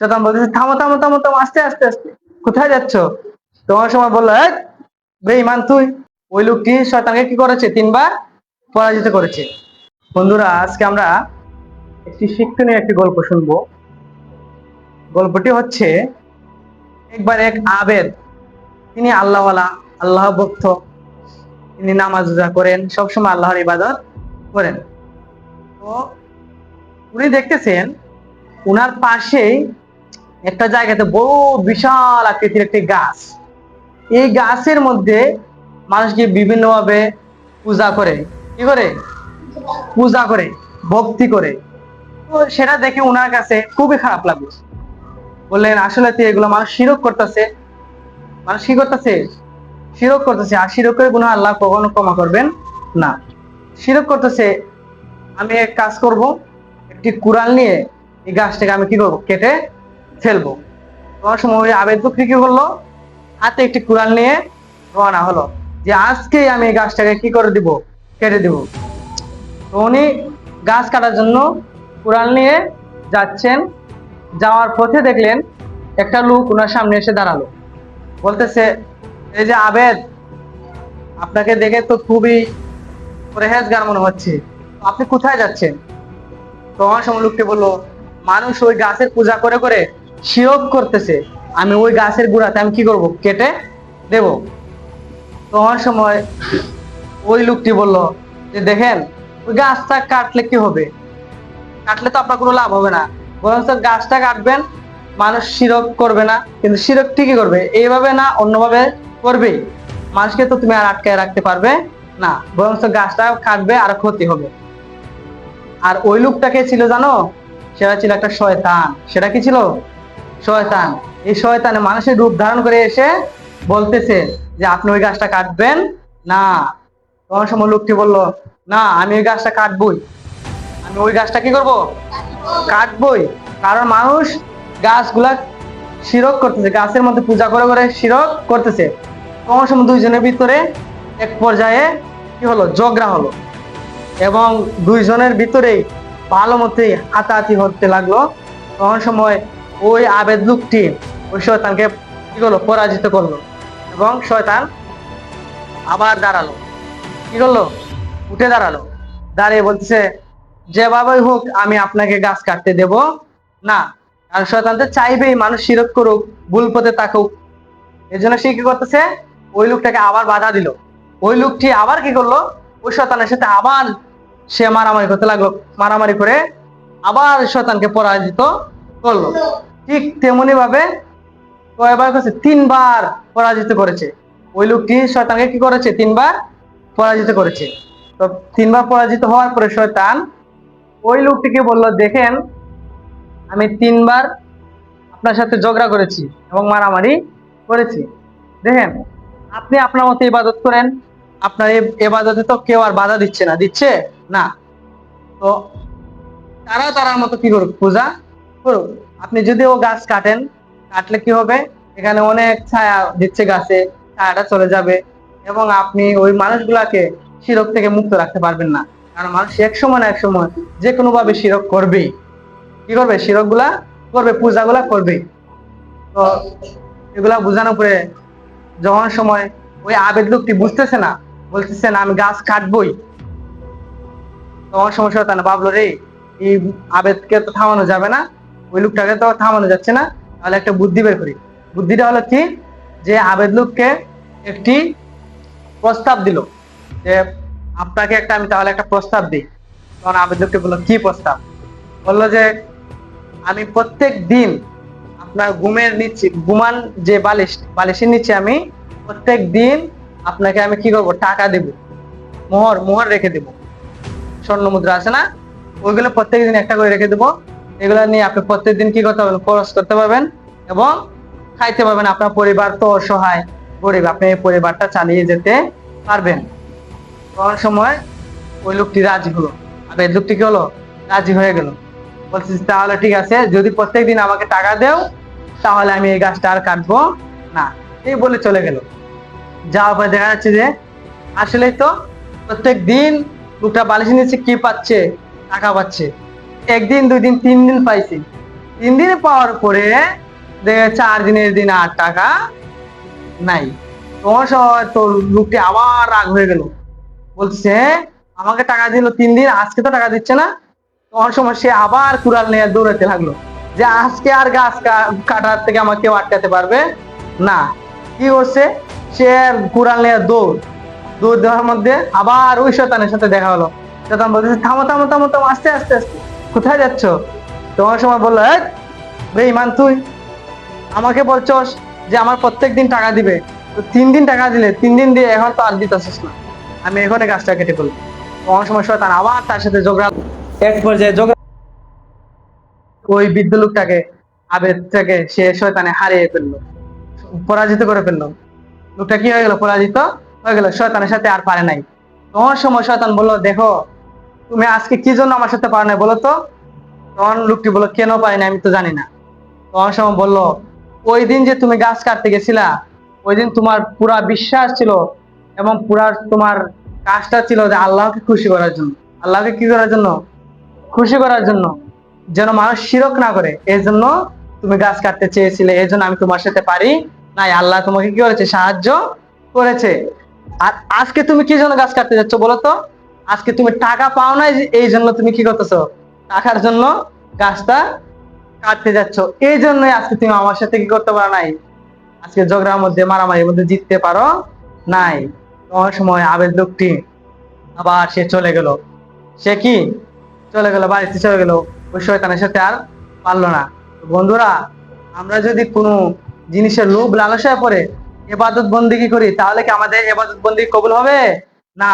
শয়তান বলতেছে, থামো থামো থামো থামো, আস্তে আস্তে আস্তে। কোথায় যাচ্ছ? তোমার সময় বলল এক বেঈমান তুই, ওই লোকটি শয়তানকে কি করেছে? তিনবার পরাজিত করেছে। বন্ধুরা, আজকে আমরা একটি শিক্ষণীয় একটি গল্প শুনব। গল্পটি হচ্ছে, একবার এক আবেদ, তিনি আল্লাহওয়ালা আল্লাহ ভক্ত তিনি নামাজ রোজা করেন, সবসময় আল্লাহর ইবাদত করেন। তো উনি দেখতেছেন, উনার পাশেই একটা জায়গাতে বড় বিশাল আকৃতির একটি গাছ। এই গাছের মধ্যে মানুষকে বিভিন্নভাবে পূজা করে। কি করে? পূজা করে, ভক্তি করে। তো সেটা দেখে উনার কাছে খুবই খারাপ লাগল। বললেন, আসলে তো এগুলো মানুষ শিরক করতেছে। মানুষ কি করতেছে? শিরক করতেছে। আর শিরকের গুণ আল্লাহ কখনো ক্ষমা করবেন না। শিরক করতেছে, আমি এক কাজ করব। একটি কুড়াল নিয়ে এই গাছটাকে আমি কি করব? কেটে ফেলব। তোমার সময় ওই আবেদ বকরি কি করল হাতে একটি কুড়াল নিয়ে রওনা হলো। যে আজকেই আমি এই গাছটাকে কি করে দিব? কেটে দিব। তো উনি গাছ কাটার জন্য কুড়াল নিয়ে যাচ্ছেন। যাওয়ার পথে দেখলেন একটা লোক ওনার সামনে এসে দাঁড়াল। বলতেছে, এই যে আবেদ, আপনাকে দেখে তো খুবই পরেহেজগার মনে হচ্ছে। আপনি কোথায় যাচ্ছেন? তখন সময় লোকটি বলল, মানুষ ওই গাছের পূজা করে করে শিরক করতেছে, আমি ওই গাছের গুড়াতে আমি কি করব? কেটে দেব। তখন সময় ওই লোকটি বলল যে, দেখেন, ওই গাছটা কাটলে কি হবে? কাটলে তো আপনার কোনো লাভ হবে না। বরং গাছটা কাটবেন, মানুষ শিরক করবে না, কিন্তু শিরক ঠিকই করবে। এইভাবে না, অন্যভাবে করবে মানুষকে তো তুমি আর আটকায় রাখতে পারবে না। বরং গাছটা কাটবে, আর ক্ষতি হবে। আর ওই লোকটাকে ছিল জানো? সেটা ছিল একটা শয়তান। সেটা কি ছিল? শয়তান। এই শয়তানে মানুষের রূপ ধারণ করে এসে বলতেছে যে, আপনি ওই গাছটা কাটবেন? না। তখন সময় লোকটি বলল, না, আমি ওই গাছটা কাটবই। আমি ওই গাছটা কি করব? কাটবই। কারণ মানুষ গাছগুলা শিরক করতেছে, গাছের মধ্যে পূজা করে করে শিরক করতেছে। তখন সময় দুইজনের ভিতরে এক পর্যায়ে কি হলো? ঝগড়া হলো। এবং দুইজনের ভিতরেই ভালো মতোই হাতাহাতি হতে লাগল। তখন সময় ওই আবেদ লোকটি ওই শয়তানকে কি করল? পরাজিত করল এবং শয়তান আবার দাঁড়াল। কি করল? উঠে দাঁড়াল। দাঁড়িয়ে বলতেছে, যেভাবেই হোক আমি আপনাকে গাছ কাটতে দেব না। কারণ শয়তান তো চাইবেই মানুষ শিরক করুক, ভুল পথে তাকুক এই জন্য সে কি করতেছে? ওই লোকটাকে আবার বাধা দিল। ওই লোকটি আবার কি করল? ওই শয়তানের সাথে আবার সে মারামারি করতে লাগল। মারামারি করে আবার শয়তানকে পরাজিত করল। ঠিক তেমনি ভাবে কয়বার করেছে? তিনবার পরাজিত করেছে। ওই লোকটি শয়তানকে কি করেছে? তিনবার পরাজিত করেছে। তো তিনবার পরাজিত হওয়ার পরে শয়তান ওই লোকটিকে বলল, দেখেন, আমি তিনবার আপনার সাথে ঝগড়া করেছি এবং মারামারি করেছি। দেখেন, আপনি আপনার মতো ইবাদত করেন, আপনার এবাদতে তো কেউ আর বাধা দিচ্ছে না। দিচ্ছে? না। তো তারা তারার মতো কি করুক? পূজা করুক। আপনি যদি ও গাছ কাটেন, কাটলে কি হবে? এখানে অনেক ছায়া দিচ্ছে গাছে, ছায়াটা চলে যাবে এবং আপনি ওই মানুষগুলাকে শিরক থেকে মুক্ত রাখতে পারবেন না। কারণ মানুষ এক সময় না এক সময় যে কোনো ভাবে শিরক করবেই। কি করবে? শিরকগুলা করবে, পূজাগুলা করবে তো এগুলা বোঝানোর পরে যখন সময় ওই আবেদ লোকটি বুঝতেছে না, বলতেছে না, আমি গাছ কাটবই। তখন সমস্যা হতো না ভাবলো রে, এই আবেদকে তো থামানো যাবে না। ওই লোকটাকে তো থামানো যাচ্ছে না। তাহলে একটা বুদ্ধি বের করি। বুদ্ধিটা হলো কি? যে আবেদ লোককে একটি প্রস্তাব দিল যে, আপনাকে একটা আমি তাহলে একটা প্রস্তাব দিই। তখন আবেদ লোককে বলল, কি প্রস্তাব? বলল যে, আমি প্রত্যেক দিন আপনার ঘুমের নিচে, ঘুমান যে বালিশ, বালিশের নিচে আমি প্রত্যেক দিন আপনাকে আমি কি করব? টাকা দেব। মোহর মোহর রেখে দেব। স্বর্ণ মুদ্রা আছে না? ওইগুলো প্রত্যেক দিন একটা করে রেখে দেবো। এগুলো নিয়ে আপনি প্রত্যেক দিন কি করতে পারবেন? খরচ করতে পারবেন এবং খাইতে পারবেন। আপনার পরিবার তো অসহায় গরিব, আপনি এই পরিবারটা চালিয়ে যেতে পারবেন। তখন সময় ওই লোকটি রাজি হলো। আর এই লোকটি কি হলো? রাজি হয়ে গেল। বলছি, তাহলে ঠিক আছে, যদি প্রত্যেকদিন আমাকে টাকা দেও, তাহলে আমি এই গাছটা আর কাটবো না। এই বলে চলে গেল। যাওয়ার পরে দেখা যাচ্ছে যে, আসলেই তো প্রত্যেক দিন লোকটা বালিশ নিচ্ছে কি পাচ্ছে? টাকা পাচ্ছে। একদিন দুই দিন তিন দিন পাইছি। তিন দিন পাওয়ার পরে চার দিনের দিন আর টাকা নাই। তোমার সময় তো লোকটি আবার রাগ হয়ে গেল। বলছে, আমাকে টাকা দিল তিন দিন আজকে তো টাকা দিচ্ছে না। তোমার সময় সে আবার কুড়াল নিয়ে দৌড়াতে লাগল। যে আজকে আর গাছ কাটার থেকে আমাকে কেউ আটকাতে পারবে? না। কি করছে? সে কুড়াল নিয়ে দৌড়। দৌড় দেওয়ার মধ্যে আবার ওই শতানের সাথে দেখা হলো। শতান বলতেছে, থামো থামো থামো থামো, আস্তে আস্তে আস্তে। কোথায় যাচ্ছ? তোমার সময় বলল, এই, বেঈমান তুই, আমাকে বলছস যে আমার প্রত্যেক দিন টাকা দিবে। তো তিন দিন টাকা দিলে, তিন দিন দিয়ে এখন তো আর দিতেছিস না। আমি এখানে গাছটা কেটে ফেলব। তোমার সময় শয়তান আবার তার সাথে ঝগড়া এক পর্যায়ে ঝগড়া ওই বৃদ্ধ লোকটাকে আবেদ থেকে সে শয়তানে হারিয়ে ফেলল, পরাজিত করে ফেলল। লোকটা কি হয়ে গেল? পরাজিত হয়ে গেল। শয়তানের সাথে আর পারে নাই। তোমার সময় শয়তান বলল, দেখো তুমি আজকে কি জন্য আমার সাথে পারো নাই বলো তো? তখন লোকটি বলল, কেন পারি না আমি তো জানি না। তখন সময় বলল, ওই দিন যে তুমি গাছ কাটতে গেছিলা, ওই দিন তোমার পুরা বিশ্বাস ছিল এবং পুরা তোমার কাজটা ছিল যে আল্লাহকে খুশি করার জন্য। আল্লাহকে কি করার জন্য? খুশি করার জন্য। যেন মানুষ শিরক না করে। এই জন্য তুমি গাছ কাটতে চেয়েছিলে। এই জন্য আমি তোমার সাথে পারি নাই। আল্লাহ তোমাকে কি করেছে? সাহায্য করেছে। আর আজকে তুমি কি জন্য গাছ কাটতে যাচ্ছ বলো তো? আজকে তুমি টাকা পাও যে এই জন্য তুমি কি করতেছো? টাকার জন্য গাছটা কাটতে যাচ্ছ। এই জন্যই আজকে তুমি আমার সাথে কি করতে পারো নাই? আজকে ঝগড়ার মধ্যে, মারামারির মধ্যে জিততে পারো নাই। তোমার সময় আবেদ লোকটি আবার সে চলে গেল। সে কি? চলে গেল, বাড়িতে চলে গেল। ওই শয়তানের সাথে আর পারল না। বন্ধুরা, আমরা যদি কোনো জিনিসের লোভ লালসায় পড়ে এবাদত বন্দিগি করি? তাহলে কি আমাদের এবাদত বন্দি কবুল হবে? না।